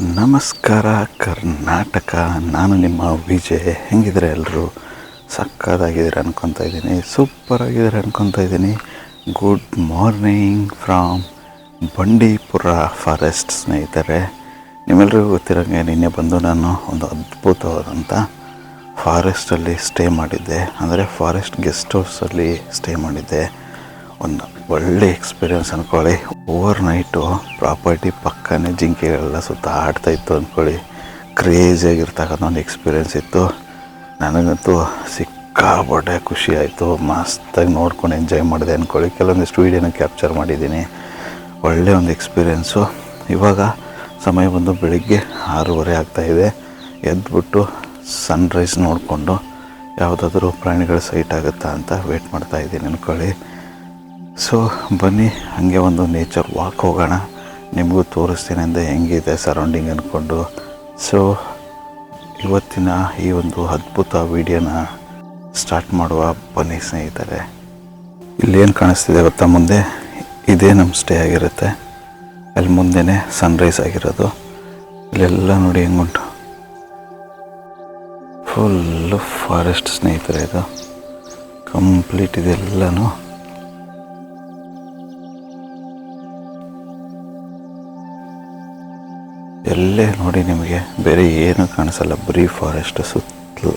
ನಮಸ್ಕಾರ, ಕರ್ನಾಟಕ. ನಾನು ನಿಮ್ಮ ವಿಜಯ್. ಹೆಂಗಿದ್ರೆ ಎಲ್ಲರೂ? ಸಕ್ಕದಾಗಿದ್ದೀರ ಅನ್ಕೊತಾ ಇದ್ದೀನಿ. ಸೂಪರ್ ಆಗಿದ್ದಾರೆ ಅನ್ಕೊತಾ ಇದ್ದೀನಿ. Good morning from Bandipur forest ಸ್ನೇಹಿತರೆ. ನಿಮ್ಮೆಲ್ಲರಿಗೂ ಗೊತ್ತಿರೋಂಗೆ ನಿನ್ನೆ ಬಂದು ನಾನು ಒಂದು ಅದ್ಭುತವಾದಂಥ ಫಾರೆಸ್ಟಲ್ಲಿ ಸ್ಟೇ ಮಾಡಿದ್ದೆ. ಅಂದರೆ ಫಾರೆಸ್ಟ್ ಗೆಸ್ಟ್ ಹೌಸಲ್ಲಿ ಸ್ಟೇ ಮಾಡಿದ್ದೆ. ಒಂದು ಒಳ್ಳೆ ಎಕ್ಸ್ಪೀರಿಯನ್ಸ್ ಅಂದ್ಕೊಳ್ಳಿ ಓವರ್ ನೈಟು ಪ್ರಾಪರ್ಟಿ ಪಕ್ಕನೇ ಜಿಂಕೆಗಳೆಲ್ಲ ಸುತ್ತ ಆಡ್ತಾ ಇತ್ತು ಅಂದ್ಕೊಳ್ಳಿ ಕ್ರೇಜಿಯಾಗಿರ್ತಕ್ಕಂಥ ಒಂದು ಎಕ್ಸ್ಪೀರಿಯೆನ್ಸ್ ಇತ್ತು. ನನಗಂತೂ ಸಿಕ್ಕಾಪಟ್ಟೆ ಖುಷಿ ಆಯಿತು. ಮಸ್ತಾಗಿ ನೋಡ್ಕೊಂಡು ಎಂಜಾಯ್ ಮಾಡಿದೆ ಅಂದ್ಕೊಳ್ಳಿ ಕೆಲವೊಂದಿಷ್ಟು ವೀಡಿಯೋನ ಕ್ಯಾಪ್ಚರ್ ಮಾಡಿದ್ದೀನಿ. ಒಳ್ಳೆಯ ಒಂದು ಎಕ್ಸ್ಪೀರಿಯೆನ್ಸು ಇವಾಗ ಸಮಯ ಬಂದು ಬೆಳಿಗ್ಗೆ ಆರೂವರೆ ಆಗ್ತಾಯಿದೆ ಎದ್ಬಿಟ್ಟು ಸನ್ರೈಸ್ ನೋಡಿಕೊಂಡು ಯಾವುದಾದ್ರೂ ಪ್ರಾಣಿಗಳು ಸೈಟ್ ಆಗುತ್ತಾ ಅಂತ ವೇಟ್ ಮಾಡ್ತಾಯಿದ್ದೀನಿ ಅಂದ್ಕೊಳ್ಳಿ ಸೊ ಬನ್ನಿ, ಹಾಗೆ ಒಂದು ನೇಚರ್ ವಾಕ್ ಹೋಗೋಣ. ನಿಮಗೂ ತೋರಿಸ್ತೀನಿ ಅಂದರೆ ಹೆಂಗಿದೆ ಸರೌಂಡಿಂಗ್ ಅಂದ್ಕೊಂಡು ಸೊ ಇವತ್ತಿನ ಈ ಒಂದು ಅದ್ಭುತ ವಿಡಿಯೋನ ಸ್ಟಾರ್ಟ್ ಮಾಡುವ ಬನ್ನಿ ಸ್ನೇಹಿತರೆ. ಇಲ್ಲೇನು ಕಾಣಿಸ್ತಿದೆ ಗೊತ್ತಾ ಮುಂದೆ? ಇದೇ ನಮ್ಮ ಸ್ಟೇ ಆಗಿರುತ್ತೆ. ಅಲ್ಲಿ ಮುಂದೆನೇ ಸನ್ರೈಸ್ ಆಗಿರೋದು. ಇಲ್ಲೆಲ್ಲ ನೋಡಿ ಹೆಂಗುಂಟು. ಫುಲ್ಲು ಫಾರೆಸ್ಟ್ ಸ್ನೇಹಿತರೆ ಇದು. ಕಂಪ್ಲೀಟ್ ಇದೆಲ್ಲನೂ. ಎಲ್ಲೇ ನೋಡಿ ನಿಮಗೆ ಬೇರೆ ಏನು ಕಾಣಿಸಲ್ಲ. ಬರೀ ಫಾರೆಸ್ಟ್ ಸುತ್ತಲೂ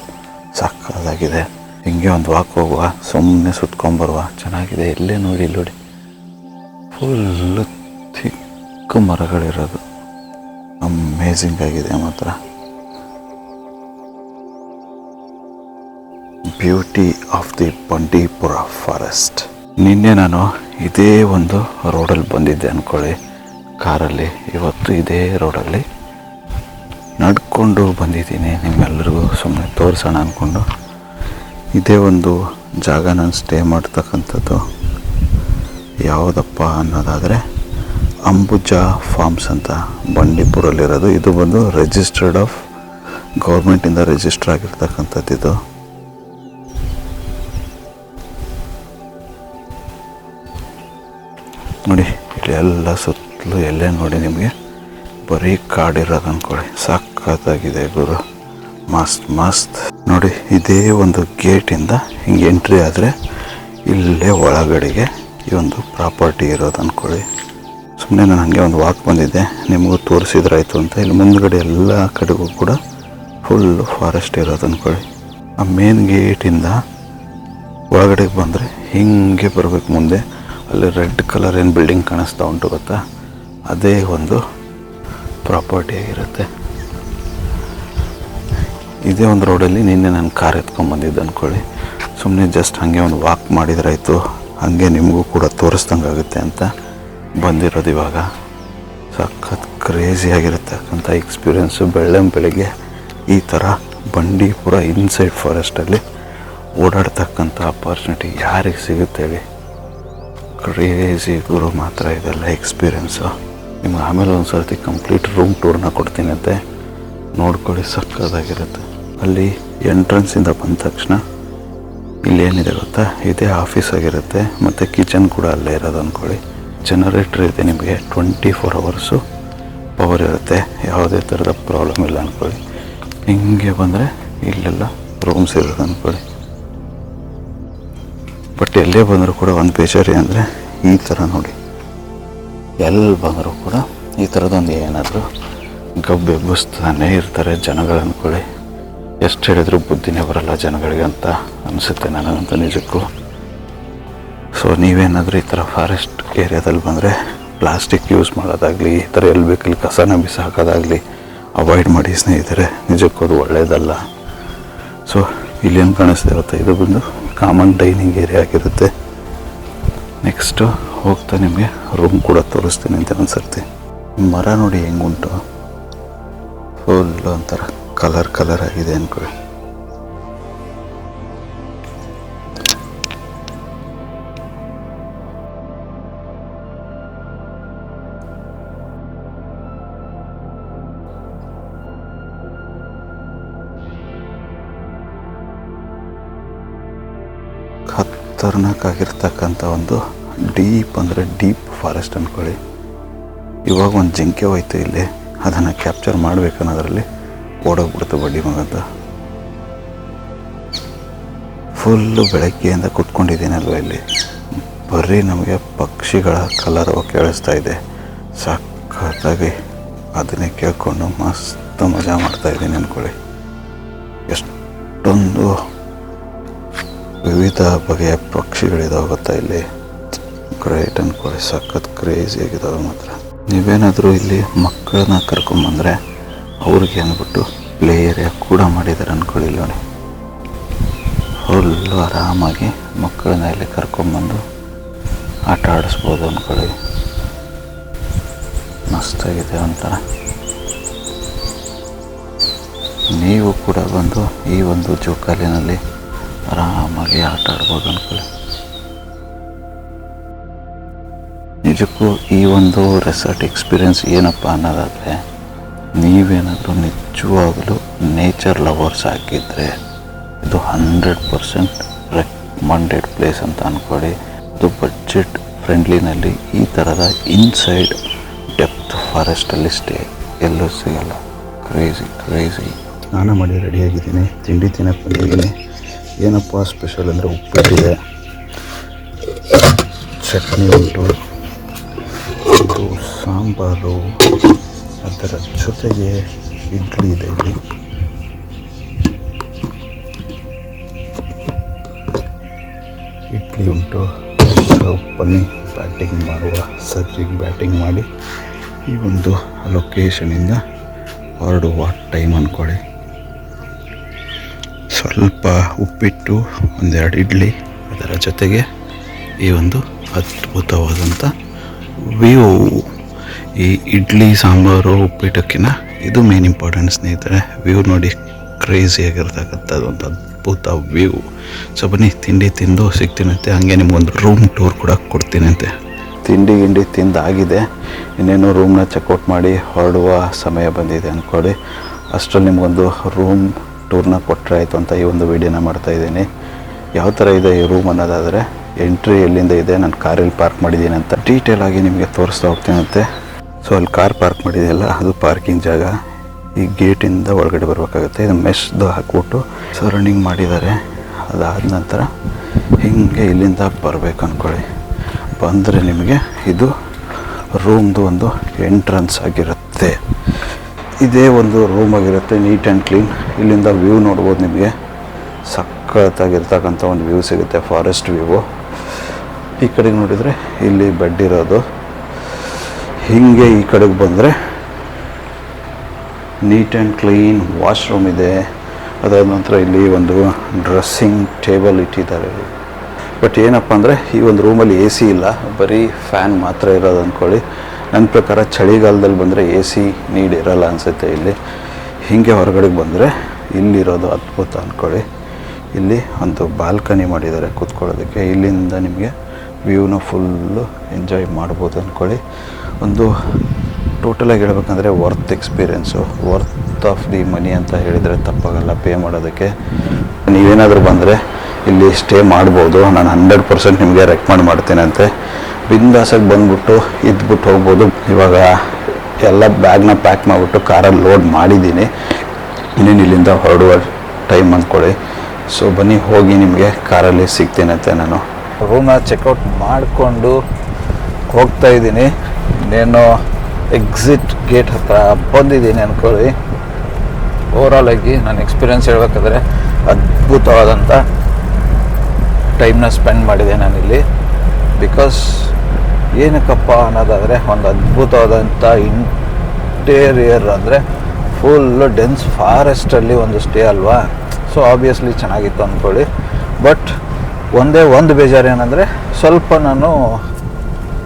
ಸಾಕಾಗಿದೆ ಹಿಂಗೆ ಒಂದು ವಾಕ್ ಹೋಗುವ ಸುಮ್ಮನೆ ಸುತ್ಕೊಂಬರುವ ಚೆನ್ನಾಗಿದೆ. ಎಲ್ಲೇ ನೋಡಿ, ಇಲ್ಲಿ ನೋಡಿ. ಫುಲ್ಲು ಚಿಕ್ಕ ಮರಗಳಿರೋದು. ಅಮೇಝಿಂಗ್ ಆಗಿದೆ ಮಾತ್ರ. Beauty of the Bandipur forest ನಿನ್ನೆ ನಾನು ಇದೇ ಒಂದು ರೋಡಲ್ಲಿ ಬಂದಿದ್ದೆ ಅಂದ್ಕೊಳ್ಳಿ ಕಾರಲ್ಲಿ ಇವತ್ತು ಇದೇ ರೋಡಲ್ಲಿ ನಡ್ಕೊಂಡು ಬಂದಿದ್ದೀನಿ. ನಿಮ್ಮೆಲ್ಲರಿಗೂ ಸುಮ್ಮನೆ ತೋರಿಸೋಣ ಅಂದ್ಕೊಂಡು ಇದೇ ಒಂದು ಜಾಗ ನಾನು ಸ್ಟೇ ಮಾಡ್ತಕ್ಕಂಥದ್ದು. ಯಾವುದಪ್ಪ ಅನ್ನೋದಾದರೆ ಅಂಬುಜಾ ಫಾರ್ಮ್ಸ್ ಅಂತ ಬಂಡೀಪುರಲ್ಲಿರೋದು. ಇದು ಬಂದು ರಿಜಿಸ್ಟರ್ಡ್ ಆಫ್ ಗೌರ್ಮೆಂಟಿಂದ ರಿಜಿಸ್ಟರ್ ಇದು. ನೋಡಿ, ಇಲ್ಲಿ ಎಲ್ಲ ಸುತ್ತಲೂ ಎಲ್ಲೇ ನೋಡಿ ನಿಮಗೆ, ಬರೀ ಕಾಡಿರೋದು ಅಂದ್ಕೊಳ್ಳಿ ಸಖತ್ತಾಗಿದೆ ಗುರು. ಮಸ್ತ್ ಮಸ್ತ್. ನೋಡಿ, ಇದೇ ಒಂದು ಗೇಟಿಂದ ಹಿಂಗೆ ಎಂಟ್ರಿ ಆದರೆ ಇಲ್ಲೇ ಒಳಗಡೆಗೆ ಈ ಒಂದು ಪ್ರಾಪರ್ಟಿ ಇರೋದು ಅಂದ್ಕೊಳ್ಳಿ ಸುಮ್ಮನೆ ನಾನು ಹಾಗೆ ಒಂದು ವಾಕ್ ಬಂದಿದ್ದೆ. ನಿಮಗೂ ತೋರಿಸಿದ್ರಾಯ್ತು ಅಂತ. ಇಲ್ಲಿ ಮುಂದ್ಗಡೆ ಎಲ್ಲ ಕಡೆಗೂ ಕೂಡ ಫುಲ್ಲು ಫಾರೆಸ್ಟ್ ಇರೋದು ಅಂದ್ಕೊಳ್ಳಿ ಆ ಮೇನ್ ಗೇಟಿಂದ ಒಳಗಡೆಗೆ ಬಂದರೆ ಹಿಂಗೆ ಬರಬೇಕು ಮುಂದೆ. ಅಲ್ಲಿ ರೆಡ್ ಕಲರ್ ಏನು ಬಿಲ್ಡಿಂಗ್ ಕಾಣಿಸ್ತಾ ಉಂಟು ಗೊತ್ತಾ? ಅದೇ ಒಂದು ಪ್ರಾಪರ್ಟಿ ಆಗಿರುತ್ತೆ. ಇದೇ ಒಂದು ರೋಡಲ್ಲಿ ನಿನ್ನೆ ನಾನು ಕಾರ್ ಎತ್ಕೊಂಬಂದಿದ್ದು ಅಂದ್ಕೊಳ್ಳಿ ಸುಮ್ಮನೆ ಜಸ್ಟ್ ಹಾಗೆ ಒಂದು ವಾಕ್ ಮಾಡಿದ್ರಾಯಿತು ಹಾಗೆ ನಿಮಗೂ ಕೂಡ ತೋರಿಸ್ದಂಗೆ ಆಗುತ್ತೆ ಅಂತ ಬಂದಿರೋದು ಇವಾಗ. ಸಖತ್ ಕ್ರೇಜಿ ಆಗಿರತಕ್ಕಂಥ ಎಕ್ಸ್ಪೀರಿಯೆನ್ಸು ಬೆಳ್ಳಂ ಬೆಳಿಗ್ಗೆ ಈ ಥರ ಬಂಡೀಪುರ ಇನ್ಸೈಡ್ ಫಾರೆಸ್ಟಲ್ಲಿ ಓಡಾಡ್ತಕ್ಕಂಥ ಅಪಾರ್ಚುನಿಟಿ ಯಾರಿಗೆ ಸಿಗುತ್ತೆ ಹೇಳಿ. ಕ್ರೇಜಿ ಗುರು ಮಾತ್ರ ಇದೆಲ್ಲ ಎಕ್ಸ್ಪೀರಿಯೆನ್ಸು ನಿಮ್ಗೆ ಆಮೇಲೆ ಒಂದು ಸರ್ತಿ ಕಂಪ್ಲೀಟ್ ರೂಮ್ ಟೂರ್ನ ಕೊಡ್ತೀನಿ ಅಂತೆ. ನೋಡ್ಕೊಳ್ಳಿ ಸಕ್ಕದಾಗಿರುತ್ತೆ ಅಲ್ಲಿ ಎಂಟ್ರೆನ್ಸಿಂದ ಬಂದ ತಕ್ಷಣ ಇಲ್ಲೇನಿದೆ ಗೊತ್ತಾ? ಇದೇ ಆಫೀಸ್ ಆಗಿರುತ್ತೆ. ಮತ್ತು ಕಿಚನ್ ಕೂಡ ಅಲ್ಲೇ ಇರೋದು ಅಂದ್ಕೊಳ್ಳಿ ಜನರೇಟ್ರ್ ಇದೆ ನಿಮಗೆ ಟ್ವೆಂಟಿ ಫೋರ್ ಅವರ್ಸು ಪವರ್ ಇರುತ್ತೆ. ಯಾವುದೇ ಥರದ ಪ್ರಾಬ್ಲಮ್ ಇಲ್ಲ ಅಂದ್ಕೊಳ್ಳಿ ಹಿಂಗೆ ಬಂದರೆ ಇಲ್ಲೆಲ್ಲ ರೂಮ್ಸ್ ಇರೋದು ಅಂದ್ಕೊಳ್ಳಿ ಬಟ್ ಎಲ್ಲೇ ಬಂದರೂ ಕೂಡ ಒಂದು ಬೇಜಾರಿ ಅಂದರೆ ಈ ಥರ ನೋಡಿ. ಎಲ್ಲಿ ಬಂದರೂ ಕೂಡ ಈ ಥರದೊಂದು ಏನಾದರೂ ಗಬ್ಬೆ ಎಬ್ಬಿಸ್ತಾನೆ ಇರ್ತಾರೆ ಜನಗಳು ಅಂದ್ಕೊಳ್ಳಿ ಎಷ್ಟು ಹೇಳಿದರೂ ಬುದ್ಧಿನೇ ಬರಲ್ಲ ಜನಗಳಿಗೆ ಅಂತ ಅನಿಸುತ್ತೆ ನನಗಂತೂ ನಿಜಕ್ಕೂ. ಸೊ ನೀವೇನಾದರೂ ಈ ಥರ ಫಾರೆಸ್ಟ್ ಏರಿಯಾದಲ್ಲಿ ಬಂದರೆ ಪ್ಲಾಸ್ಟಿಕ್ ಯೂಸ್ ಮಾಡೋದಾಗಲಿ, ಈ ಥರ ಎಲ್ಲಿ ಬೇಕಲ್ಲಿ ಕಸನ ಬಿಸಾಕೋದಾಗಲಿ ಅವಾಯ್ಡ್ ಮಾಡಿ ಸ್ನೇಹಿತರೆ, ನಿಜಕ್ಕೂ ಅದು ಒಳ್ಳೆಯದಲ್ಲ ಸೊ ಇಲ್ಲೇನು ಕಾಣಿಸ್ತಾ ಇರುತ್ತೆ ಇದು ಬಂದು? ಕಾಮನ್ ಡೈನಿಂಗ್ ಏರಿಯಾ ಆಗಿರುತ್ತೆ. ನೆಕ್ಸ್ಟು ಹೋಗ್ತಾ ನಿಮಗೆ ರೂಮ್ ಕೂಡ ತೋರಿಸ್ತೀನಿ ಅಂತ ಅನ್ಸುತ್ತೆ. ಮರ ನೋಡಿ ಹೆಂಗುಂಟು? ಫುಲ್ ಒಂಥರ ಕಲರ್ ಕಲರ್ ಆಗಿದೆ ಅಂದ್ಕೊಳ್ಳಿ ಖತರ್ನಾಕ್ ಆಗಿರ್ತಕ್ಕಂಥ ಒಂದು ಡೀಪ್ ಅಂದರೆ ಡೀಪ್ ಫಾರೆಸ್ಟ್ ಅಂದ್ಕೊಳ್ಳಿ ಇವಾಗ ಒಂದು ಜಿಂಕೆ ಹೋಯ್ತು ಇಲ್ಲಿ. ಅದನ್ನು ಕ್ಯಾಪ್ಚರ್ ಮಾಡಬೇಕನ್ನೋದ್ರಲ್ಲಿ ಓಡೋಗ್ಬಿಡ್ತು ಬಡ್ಡಿ ಮಗಂತ. ಫುಲ್ಲು ಬೆಳಗ್ಗೆಯಿಂದ ಕುತ್ಕೊಂಡಿದ್ದೀನಲ್ವ ಇಲ್ಲಿ. ಬರೀ ನಮಗೆ ಪಕ್ಷಿಗಳ ಕಲರ್ ಕೇಳಿಸ್ತಾ ಇದೆ. ಸಖತ್ತಾಗಿ ಅದನ್ನೇ ಕೇಳಿಕೊಂಡು ಮಸ್ತ್ ಮಜಾ ಮಾಡ್ತಾ ಇದ್ದೀನಿ ಅಂದ್ಕೊಳ್ಳಿ ಎಷ್ಟೊಂದು ವಿವಿಧ ಬಗೆಯ ಪಕ್ಷಿಗಳಿದಾವೆ ಗೊತ್ತಾ ಇಲ್ಲಿ. ಗ್ರೇಟ್ ಅಂದ್ಕೊಳ್ಳಿ ಸಖತ್ ಕ್ರೇಜಿ ಆಗಿದಾವೆ ಮಾತ್ರ. ನೀವೇನಾದರೂ ಇಲ್ಲಿ ಮಕ್ಕಳನ್ನ ಕರ್ಕೊಂಬಂದರೆ ಅವ್ರಿಗೆ ಅಂದ್ಬಿಟ್ಟು ಪ್ಲೇ ಏರಿಯಾ ಕೂಡ ಮಾಡಿದ್ದಾರೆ ಅಂದ್ಕೊಳ್ಳಿ ನೋಡಿ. ಫುಲ್ಲು ಆರಾಮಾಗಿ ಮಕ್ಕಳನ್ನ ಇಲ್ಲಿ ಕರ್ಕೊಂಬಂದು ಆಟ ಆಡಿಸ್ಬೋದು ಅಂದ್ಕೊಳ್ಳಿ ಮಸ್ತಾಗಿದೆ ಒಂಥರ. ನೀವು ಕೂಡ ಬಂದು ಈ ಒಂದು ಜೋಕಾಲಿನಲ್ಲಿ ಆರಾಮಾಗಿ ಆಟ ಆಡ್ಬೋದು ಅಂದ್ಕೊಳ್ಳಿ ನಿಜಕ್ಕೂ ಈ ಒಂದು ರೆಸಾರ್ಟ್ ಎಕ್ಸ್ಪೀರಿಯೆನ್ಸ್ ಏನಪ್ಪ ಅನ್ನೋದಾದರೆ, ನೀವೇನಾದರೂ ನಿಜವಾಗಲೂ ನೇಚರ್ ಲವರ್ಸ್ ಹಾಕಿದರೆ ಇದು ಹಂಡ್ರೆಡ್ ಪರ್ಸೆಂಟ್ ರೆಕಮೆಂಡೆಡ್ ಪ್ಲೇಸ್ ಅಂತ ಅಂದ್ಕೊಳ್ಳಿ ಅದು ಬಜೆಟ್ ಫ್ರೆಂಡ್ಲಿನಲ್ಲಿ ಈ ಥರದ ಇನ್ಸೈಡ್ ಡೆಪ್ತ್ ಫಾರೆಸ್ಟಲ್ಲಿ ಸ್ಟೇ ಎಲ್ಲೂ ಸಿಗಲ್ಲ. ಕ್ರೇಜಿ ಕ್ರೇಜಿ ಸ್ನಾನ ಮಾಡಿ ರೆಡಿಯಾಗಿದ್ದೀನಿ ತಿಂಡಿ ತಿನ್ನಕ್ಕೆ ಬಂದಿದ್ದೀನಿ. ಏನಪ್ಪ ಸ್ಪೆಷಲ್ ಅಂದರೆ ಉಪ್ಪಿಟ್ಟಿದೆ. ಚಟ್ನಿ ಉಂಟು. ಇದು ಸಾಂಬಾರು. ಅದರ ಜೊತೆಗೆ ಇಡ್ಲಿ ಇದೆ ಇಡ್ಲಿ ಉಂಟು. ಬನ್ನಿ ಬ್ಯಾಟಿಂಗ್ ಮಾಡುವ ಸರ್ಜಿಗೆ ಬ್ಯಾಟಿಂಗ್ ಮಾಡಿ ಈ ಒಂದು ಲೊಕೇಶನಿಂದ ಹೊರಡುವ ಟೈಮ್ ಅಂದ್ಕೊಳ್ಳಿ ಸ್ವಲ್ಪ ಉಪ್ಪಿಟ್ಟು, ಒಂದೆರಡು ಇಡ್ಲಿ, ಅದರ ಜೊತೆಗೆ ಈ ಒಂದು ಅದ್ಭುತವಾದಂಥ ವ್ಯೂ ಈ ಇಡ್ಲಿ, ಸಾಂಬಾರು ಉಪ್ಪಿಟ್ಟಕ್ಕಿಂತ ಇದು ಮೇನ್ ಇಂಪಾರ್ಟೆಂಟ್ ಸ್ನೇಹಿತರೆ. ವ್ಯೂ ನೋಡಿ ಕ್ರೇಜಿ ಆಗಿರ್ತಕ್ಕಂಥದ್ದು ಒಂದು ಅದ್ಭುತ ವ್ಯೂ ಸೊ ಬನ್ನಿ ತಿಂಡಿ ತಿಂದು ಸಿಗ್ತೀನಂತೆ. ಹಂಗೆ ನಿಮ್ಗೊಂದು ರೂಮ್ ಟೂರ್ ಕೂಡ ಕೊಡ್ತೀನಂತೆ. ತಿಂಡಿ, ಗಿಂಡಿ ತಿಂದಾಗಿದೆ ಇನ್ನೇನು ರೂಮ್ನ ಚೆಕ್ಔಟ್ ಮಾಡಿ ಹೊರಡುವ ಸಮಯ ಬಂದಿದೆ ಅಂದ್ಕೊಳ್ಳಿ ಅಷ್ಟರಲ್ಲಿ ನಿಮಗೊಂದು ರೂಮ್ ಟೂರ್ನ ಕೊಟ್ಟರೆ ಆಯಿತು ಅಂತ ಈ ಒಂದು ವಿಡಿಯೋನ ಮಾಡ್ತಾ ಇದ್ದೀನಿ. ಯಾವ ಥರ ಇದೆ ಈ ರೂಮ್ ಅನ್ನೋದಾದರೆ ಎಂಟ್ರಿ ಎಲ್ಲಿಂದ ಇದೆ, ನಾನು ಕಾರಲ್ಲಿ ಪಾರ್ಕ್ ಮಾಡಿದ್ದೀನಿ ಅಂತ ಡೀಟೇಲ್ ಆಗಿ ನಿಮಗೆ ತೋರಿಸ್ತಾ ಹೋಗ್ತೀನಂತೆ. ಸೊ ಅಲ್ಲಿ ಕಾರ್ ಪಾರ್ಕ್ ಮಾಡಿದೆಯಲ್ಲ, ಅದು ಪಾರ್ಕಿಂಗ್ ಜಾಗ. ಈ ಗೇಟಿಂದ ಒಳಗಡೆ ಬರಬೇಕಾಗುತ್ತೆ. ಇದು ಮೆಶ್ದು ಹಾಕ್ಬಿಟ್ಟು ಸರೌಂಡಿಂಗ್ ಮಾಡಿದ್ದಾರೆ. ಅದಾದ ನಂತರ ಹಿಂಗೆ ಇಲ್ಲಿಂದ ಬರಬೇಕು ಅಂದ್ಕೊಳ್ಳಿ ಬಂದರೆ ನಿಮಗೆ ಇದು ರೂಮ್ದು ಒಂದು ಎಂಟ್ರನ್ಸ್ ಆಗಿರುತ್ತೆ. ಇದೇ ಒಂದು ರೂಮ್ ಆಗಿರುತ್ತೆ ನೀಟ್ ಆ್ಯಂಡ್ ಕ್ಲೀನ್ ಇಲ್ಲಿಂದ ವ್ಯೂ ನೋಡ್ಬೋದು ನಿಮಗೆ. ಸಖತ್ತಾಗಿರ್ತಕ್ಕಂಥ ಒಂದು ವ್ಯೂ ಸಿಗುತ್ತೆ ಫಾರೆಸ್ಟ್ ವ್ಯೂ ಈ ಕಡೆಗೆ ನೋಡಿದರೆ ಇಲ್ಲಿ ಬೆಡ್ ಇರೋದು. ಹೀಗೆ ಈ ಕಡೆಗೆ ಬಂದರೆ ನೀಟ್ ಆ್ಯಂಡ್ ಕ್ಲೀನ್ ವಾಶ್ರೂಮ್ ಇದೆ. ಅದಾದ ನಂತರ ಇಲ್ಲಿ ಒಂದು ಡ್ರೆಸ್ಸಿಂಗ್ ಟೇಬಲ್ ಇಟ್ಟಿದ್ದಾರೆ. ಬಟ್ ಏನಪ್ಪ ಅಂದರೆ ಈ ಒಂದು ರೂಮಲ್ಲಿ ಎ ಸಿ ಇಲ್ಲ. ಬರೀ ಫ್ಯಾನ್ ಮಾತ್ರ ಇರೋದು ಅಂದ್ಕೊಳ್ಳಿ. ನನ್ನ ಪ್ರಕಾರ ಚಳಿಗಾಲದಲ್ಲಿ ಬಂದರೆ ಎ ಸಿ ನೀಡ್ ಇರೋಲ್ಲ ಅನಿಸುತ್ತೆ ಇಲ್ಲಿ. ಹೀಗೆ ಹೊರಗಡೆಗೆ ಬಂದರೆ ಇಲ್ಲಿರೋದು ಅದ್ಭುತ ಅಂದ್ಕೊಳ್ಳಿ ಇಲ್ಲಿ ಒಂದು ಬಾಲ್ಕನಿ ಮಾಡಿದ್ದಾರೆ ಕೂತ್ಕೊಳ್ಳೋದಕ್ಕೆ. ಇಲ್ಲಿಂದ ನಿಮಗೆ ವ್ಯೂನ ಫುಲ್ಲು ಎಂಜಾಯ್ ಮಾಡ್ಬೋದು ಅಂದ್ಕೊಳ್ಳಿ ಒಂದು ಟೋಟಲಾಗಿ ಹೇಳ್ಬೇಕಂದ್ರೆ worth experience worth of the money ಅಂತ ಹೇಳಿದರೆ ತಪ್ಪಾಗಲ್ಲ ಪೇ ಮಾಡೋದಕ್ಕೆ. ನೀವೇನಾದರೂ ಬಂದರೆ ಇಲ್ಲಿ ಸ್ಟೇ ಮಾಡ್ಬೋದು. ನಾನು ಹಂಡ್ರೆಡ್ ಪರ್ಸೆಂಟ್ ನಿಮಗೆ ರೆಕಮೆಂಡ್ ಮಾಡ್ತೇನಂತೆ. ಬಿಂದಾಸಾಗಿ ಬಂದ್ಬಿಟ್ಟು ಇದ್ಬಿಟ್ಟು ಹೋಗ್ಬೋದು. ಇವಾಗ ಎಲ್ಲ ಬ್ಯಾಗ್ನ ಪ್ಯಾಕ್ ಮಾಡಿಬಿಟ್ಟು ಕಾರಲ್ಲಿ ಲೋಡ್ ಮಾಡಿದ್ದೀನಿ. ಇನ್ನೇನು ಇಲ್ಲಿಂದ ಹೊರಡುವ ಟೈಮ್ ಅಂದ್ಕೊಳ್ಳಿ ಸೊ ಬನ್ನಿ, ಹೋಗಿ ನಿಮಗೆ ಕಾರಲ್ಲಿ ಸಿಗ್ತೀನಂತೆ ನಾನು. ರೂಮ್ನ ಚೆಕ್ಔಟ್ ಮಾಡಿಕೊಂಡು ಹೋಗ್ತಾ ಇದ್ದೀನಿ. ಇನ್ನೇನು ಎಕ್ಸಿಟ್ ಗೇಟ್ ಹತ್ರ ಬಂದಿದ್ದೀನಿ ಅಂದ್ಕೊಳ್ಳಿ ಓವರಾಲ್ ಆಗಿ ನನ್ನ ಎಕ್ಸ್ಪೀರಿಯನ್ಸ್ ಹೇಳಬೇಕಾದ್ರೆ ಅದ್ಭುತವಾದಂಥ ಟೈಮ್ನ ಸ್ಪೆಂಡ್ ಮಾಡಿದೆ ನಾನಿಲ್ಲಿ. ಬಿಕಾಸ್ ಏನಕ್ಕಪ್ಪ ಅನ್ನೋದಾದರೆ ಒಂದು ಅದ್ಭುತವಾದಂಥ ಇಂಟೀರಿಯರ್ ಅಂದರೆ ಫುಲ್ಲು ಡೆನ್ಸ್ ಫಾರೆಸ್ಟಲ್ಲಿ ಒಂದು ಸ್ಟೇ ಅಲ್ವಾ? ಸೊ ಆಬ್ವಿಯಸ್ಲಿ ಚೆನ್ನಾಗಿತ್ತು ಅಂದ್ಕೊಳ್ಳಿ ಬಟ್ ಒಂದೇ ಒಂದು ಬೇಜಾರು ಏನಂದರೆ ಸ್ವಲ್ಪ ನಾನು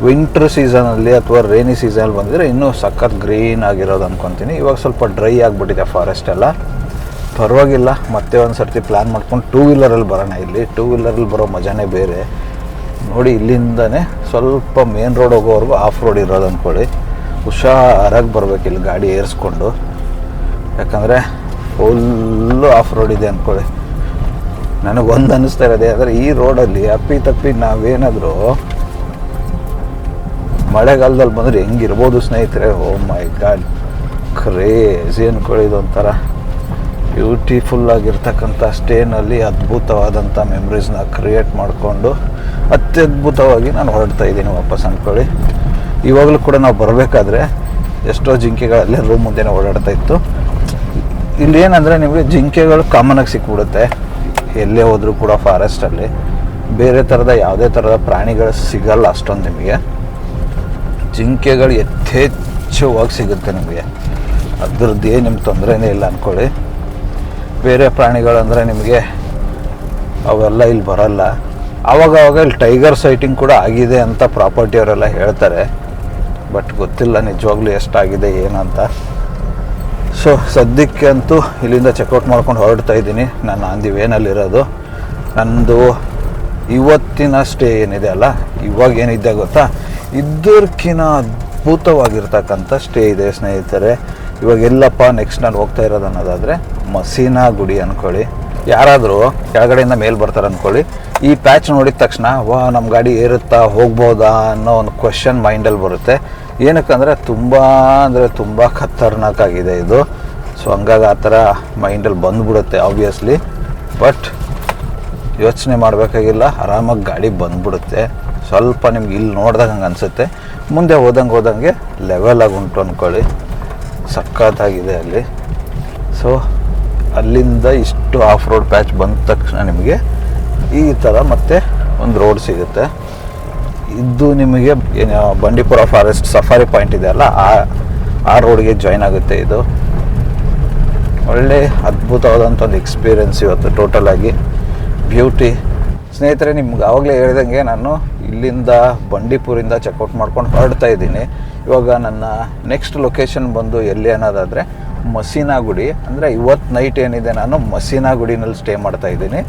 ವಿಂಟ್ರ್ ಸೀಸನಲ್ಲಿ ಅಥವಾ ರೇನಿ ಸೀಸನಲ್ಲಿ ಬಂದಿದ್ರೆ ಇನ್ನೂ ಸಖತ್ ಗ್ರೀನ್ ಆಗಿರೋದು ಅಂದ್ಕೊತೀನಿ ಇವಾಗ ಸ್ವಲ್ಪ ಡ್ರೈ ಆಗಿಬಿಟ್ಟಿದೆ ಫಾರೆಸ್ಟ್ ಎಲ್ಲ. ಪರವಾಗಿಲ್ಲ, ಮತ್ತೆ ಒಂದು ಸರ್ತಿ ಪ್ಲ್ಯಾನ್ ಮಾಡ್ಕೊಂಡು ಟೂ ವೀಲರಲ್ಲಿ ಬರೋಣ ಇಲ್ಲಿ. ಟೂ ವೀಲರಲ್ಲಿ ಬರೋ ಮಜಾನೇ ಬೇರೆ. ನೋಡಿ, ಇಲ್ಲಿಂದನೇ ಸ್ವಲ್ಪ ಮೇನ್ ರೋಡ್ ಹೋಗೋವರೆಗೂ ಆಫ್ ರೋಡ್ ಇರೋದು ಅಂದ್ಕೊಳ್ಳಿ ಹುಷಾರಾಗಿ ಬರಬೇಕು ಇಲ್ಲಿ ಗಾಡಿ ಏರಿಸ್ಕೊಂಡು. ಯಾಕಂದರೆ ಫುಲ್ಲು ಆಫ್ ರೋಡ್ ಇದೆ ಅಂದ್ಕೊಳ್ಳಿ ನನಗೊಂದು ಅನ್ನಿಸ್ತಾ ಇರೋದೇ, ಆದರೆ ಈ ರೋಡಲ್ಲಿ ಅಪ್ಪಿ ತಪ್ಪಿ ನಾವೇನಾದರೂ ಮಳೆಗಾಲದಲ್ಲಿ ಬಂದರೆ ಹೆಂಗಿರ್ಬೋದು ಸ್ನೇಹಿತರೆ? ಓ ಮೈ ಗಾಡ್ ಕ್ರೇಜಿ ಅನ್ಕೊಳ್ಳಿ ಇದೊಂಥರ. ಬ್ಯೂಟಿಫುಲ್ ಆಗಿರ್ತಕ್ಕಂಥ ಸ್ಟೇನಲ್ಲಿ ಅದ್ಭುತವಾದಂಥ ಮೆಮ್ರೀಸ್ನ ಕ್ರಿಯೇಟ್ ಮಾಡಿಕೊಂಡು ಅತ್ಯದ್ಭುತವಾಗಿ ನಾನು ಹೊರಡ್ತಾ ಇದ್ದೀನಿ ವಾಪಸ್ ಅಂದ್ಕೊಳ್ಳಿ ಇವಾಗಲೂ ಕೂಡ ನಾವು ಬರಬೇಕಾದ್ರೆ ಎಷ್ಟೋ ಜಿಂಕೆಗಳಲ್ಲೇ ರೂಮ್ ಮುಂದೆನೇ ಓಡಾಡ್ತಾ ಇತ್ತು. ಇಲ್ಲಿ ಏನಂದರೆ ನಿಮಗೆ ಜಿಂಕೆಗಳು ಕಾಮನಾಗಿ ಸಿಕ್ಬಿಡುತ್ತೆ. ಎಲ್ಲೇ ಹೋದರೂ ಕೂಡ ಫಾರೆಸ್ಟಲ್ಲಿ ಬೇರೆ ಥರದ ಯಾವುದೇ ಥರದ ಪ್ರಾಣಿಗಳು ಸಿಗಲ್ಲ ಅಷ್ಟೊಂದು ನಿಮಗೆ. ಜಿಂಕೆಗಳು ಯಥೇಚ್ಛವಾಗಿ ಸಿಗುತ್ತೆ ನಿಮಗೆ. ಅದ್ರದ್ದು ಏನು ನಿಮ್ಮ ತೊಂದರೆನೇ ಇಲ್ಲ ಅಂದ್ಕೊಳ್ಳಿ ಬೇರೆ ಪ್ರಾಣಿಗಳಂದರೆ ನಿಮಗೆ ಅವೆಲ್ಲ ಇಲ್ಲಿ ಬರಲ್ಲ. ಆವಾಗ ಆವಾಗ ಇಲ್ಲಿ ಟೈಗರ್ ಸೈಟಿಂಗ್ ಕೂಡ ಆಗಿದೆ ಅಂತ ಪ್ರಾಪರ್ಟಿಯವರೆಲ್ಲ ಹೇಳ್ತಾರೆ. ಬಟ್ ಗೊತ್ತಿಲ್ಲ ನಿಜವಾಗ್ಲೂ ಎಷ್ಟಾಗಿದೆ, ಏನಂತ. ಸೊ ಸದ್ಯಕ್ಕೆ ಅಂತೂ ಇಲ್ಲಿಂದ ಚೆಕ್ಔಟ್ ಮಾಡ್ಕೊಂಡು ಹೊರಡ್ತಾ ಇದ್ದೀನಿ. ನಾನು ಅಂದಿ ವೇನಲ್ಲಿರೋದು ನಂದು ಇವತ್ತಿನ ಸ್ಟೇ ಏನಿದೆ ಅಲ್ಲ, ಇವಾಗ ಏನಿದೆ ಗೊತ್ತಾ? ಇದ್ದರ್ಕಿನ ಅದ್ಭುತವಾಗಿರ್ತಕ್ಕಂಥ ಸ್ಟೇ ಇದೆ ಸ್ನೇಹಿತರೆ. ಇವಾಗ ಎಲ್ಲಪ್ಪ ನೆಕ್ಸ್ಟ್ ನಾನು ಹೋಗ್ತಾ ಇರೋದು ಅನ್ನೋದಾದರೆ ಮಸೀನಾ ಗುಡಿ ಅಂದ್ಕೊಳ್ಳಿ ಯಾರಾದರೂ ಕೆಳಗಡೆಯಿಂದ ಮೇಲೆ ಬರ್ತಾರೆ ಅಂದ್ಕೊಳ್ಳಿ ಈ ಪ್ಯಾಚ್ ನೋಡಿದ ತಕ್ಷಣ, ವಾ ನಮ್ಮ ಗಾಡಿ ಏರುತ್ತಾ ಹೋಗ್ಬೋದಾ? ಅನ್ನೋ ಒಂದು ಕ್ವಶನ್ ಮೈಂಡಲ್ಲಿ ಬರುತ್ತೆ. ಏನಕ್ಕಂದರೆ ತುಂಬ ಅಂದರೆ ತುಂಬ ಖತರ್ನಾಕ್ ಆಗಿದೆ ಇದು. ಸೊ ಹಂಗಾಗಿ ಆ ಥರ ಮೈಂಡಲ್ಲಿ ಬಂದುಬಿಡುತ್ತೆ ಆಬ್ವಿಯಸ್ಲಿ ಬಟ್ ಯೋಚನೆ ಮಾಡಬೇಕಾಗಿಲ್ಲ, ಆರಾಮಾಗಿ ಗಾಡಿ ಬಂದುಬಿಡುತ್ತೆ. ಸ್ವಲ್ಪ ನಿಮ್ಗೆ ಇಲ್ಲಿ ನೋಡಿದಾಗ ಹಂಗೆ ಅನಿಸುತ್ತೆ. ಮುಂದೆ ಹೋದಂಗೆ ಹೋದಂಗೆ ಲೆವೆಲಾಗಿ ಉಂಟು ಅಂದ್ಕೊಳ್ಳಿ ಸಖತ್ತಾಗಿದೆ ಅಲ್ಲಿ. ಸೊ ಅಲ್ಲಿಂದ ಇಷ್ಟು ಆಫ್ ರೋಡ್ ಪ್ಯಾಚ್ ಬಂದ ತಕ್ಷಣ ನಿಮಗೆ ಈ ಥರ ಮತ್ತೆ ಒಂದು ರೋಡ್ ಸಿಗುತ್ತೆ. ಇದು ನಿಮಗೆ ಏನು ಬಂಡೀಪುರ ಫಾರೆಸ್ಟ್ ಸಫಾರಿ ಪಾಯಿಂಟ್ ಇದೆ ಅಲ್ಲ? ಆ ಆ ರೋಡ್ಗೆ ಜಾಯ್ನ್ ಆಗುತ್ತೆ ಇದು. ಒಳ್ಳೆ ಅದ್ಭುತವಾದಂಥ ಒಂದು ಎಕ್ಸ್ಪೀರಿಯನ್ಸ್ ಇವತ್ತು ಟೋಟಲ್ ಆಗಿ. ಬ್ಯೂಟಿ ಸ್ನೇಹಿತರೆ, ನಿಮ್ಗೆ ಆವಾಗಲೇ ಹೇಳಿದಂಗೆ ನಾನು ಇಲ್ಲಿಂದ ಬಂಡೀಪುರಿಂದ ಚೆಕ್ಔಟ್ ಮಾಡ್ಕೊಂಡು ಹೊರಡ್ತಾ ಇದ್ದೀನಿ. ಇವಾಗ ನನ್ನ ನೆಕ್ಸ್ಟ್ ಲೊಕೇಶನ್ ಬಂದು ಎಲ್ಲಿ ಅನ್ನೋದಾದರೆ ಮಸೀನಾ ಗುಡಿ ಅಂದರೆ ಇವತ್ತು ನೈಟ್ ಏನಿದೆ, ನಾನು ಮಸೀನಾ ಗುಡಿನಲ್ಲಿ ಸ್ಟೇ ಮಾಡ್ತಾ ಇದ್ದೀನಿ.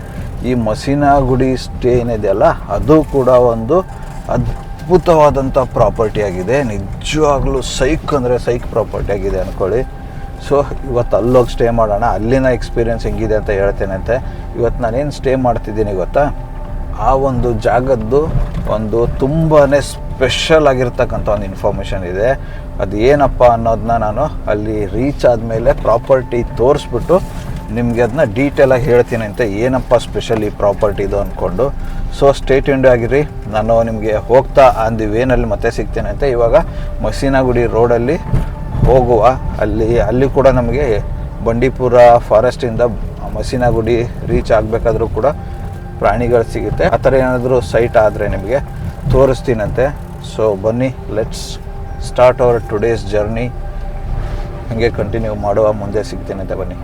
ಈ ಮಸೀನಾ ಗುಡಿ ಸ್ಟೇ ಏನಿದೆಯಲ್ಲ ಅದು ಕೂಡ ಒಂದು ಅದ್ಭುತವಾದಂಥ ಪ್ರಾಪರ್ಟಿ ಆಗಿದೆ. ನಿಜವಾಗ್ಲೂ ಸೈಕ್ ಅಂದರೆ ಸೈಕ್ ಪ್ರಾಪರ್ಟಿ ಆಗಿದೆ ಅಂದ್ಕೊಳ್ಳಿ ಸೊ ಇವತ್ತು ಅಲ್ಲೋಗಿ ಸ್ಟೇ ಮಾಡೋಣ. ಅಲ್ಲಿನ ಎಕ್ಸ್ಪೀರಿಯನ್ಸ್ ಹೆಂಗಿದೆ ಅಂತ ಹೇಳ್ತೇನಂತೆ. ಇವತ್ತು ನಾನೇನು ಸ್ಟೇ ಮಾಡ್ತಿದ್ದೀನಿ ಗೊತ್ತಾ? ಆ ಒಂದು ಜಾಗದ್ದು ಒಂದು ತುಂಬಾ ಸ್ಪೆಷಲ್ ಆಗಿರ್ತಕ್ಕಂಥ ಒಂದು ಇನ್ಫಾರ್ಮೇಷನ್ ಇದೆ. ಅದು ಏನಪ್ಪ ಅನ್ನೋದನ್ನ ನಾನು ಅಲ್ಲಿ ರೀಚ್ ಆದಮೇಲೆ ಪ್ರಾಪರ್ಟಿ ತೋರಿಸ್ಬಿಟ್ಟು ನಿಮಗೆ ಅದನ್ನ ಡೀಟೇಲಾಗಿ ಹೇಳ್ತೀನಿ ಅಂತ ಏನಪ್ಪ ಸ್ಪೆಷಲ್ ಈ ಪ್ರಾಪರ್ಟಿದು ಅಂದ್ಕೊಂಡು ಸೊ ಸ್ಟೇಟ್ ಇಂಡ್ ಆಗಿರಿ. ನಾನು ನಿಮಗೆ ಹೋಗ್ತಾ ಆನ್ ದಿ ವೇನಲ್ಲಿ ಮತ್ತೆ ಸಿಗ್ತೇನೆ ಅಂತ ಇವಾಗ ಮಸೀನಾಗುಡಿ ರೋಡಲ್ಲಿ ಹೋಗುವ. ಅಲ್ಲಿ ಅಲ್ಲಿ ಕೂಡ ನಮಗೆ ಬಂಡೀಪುರ ಫಾರೆಸ್ಟಿಂದ ಮಸೀನಾಗುಡಿ ರೀಚ್ ಆಗಬೇಕಾದ್ರೂ ಕೂಡ ಪ್ರಾಣಿಗಳು ಸಿಗುತ್ತೆ. ಆ ಥರ ಏನಾದರೂ ಸೈಟ್ ಆದರೆ ನಿಮಗೆ ತೋರಿಸ್ತೀನಂತೆ. ಸೊ ಬನ್ನಿ let's start our today's journey ಹಾಗೆ ಕಂಟಿನ್ಯೂ ಮಾಡುವ, ಮುಂದೆ ಸಿಗ್ತೀನಂತೆ ಬನ್ನಿ.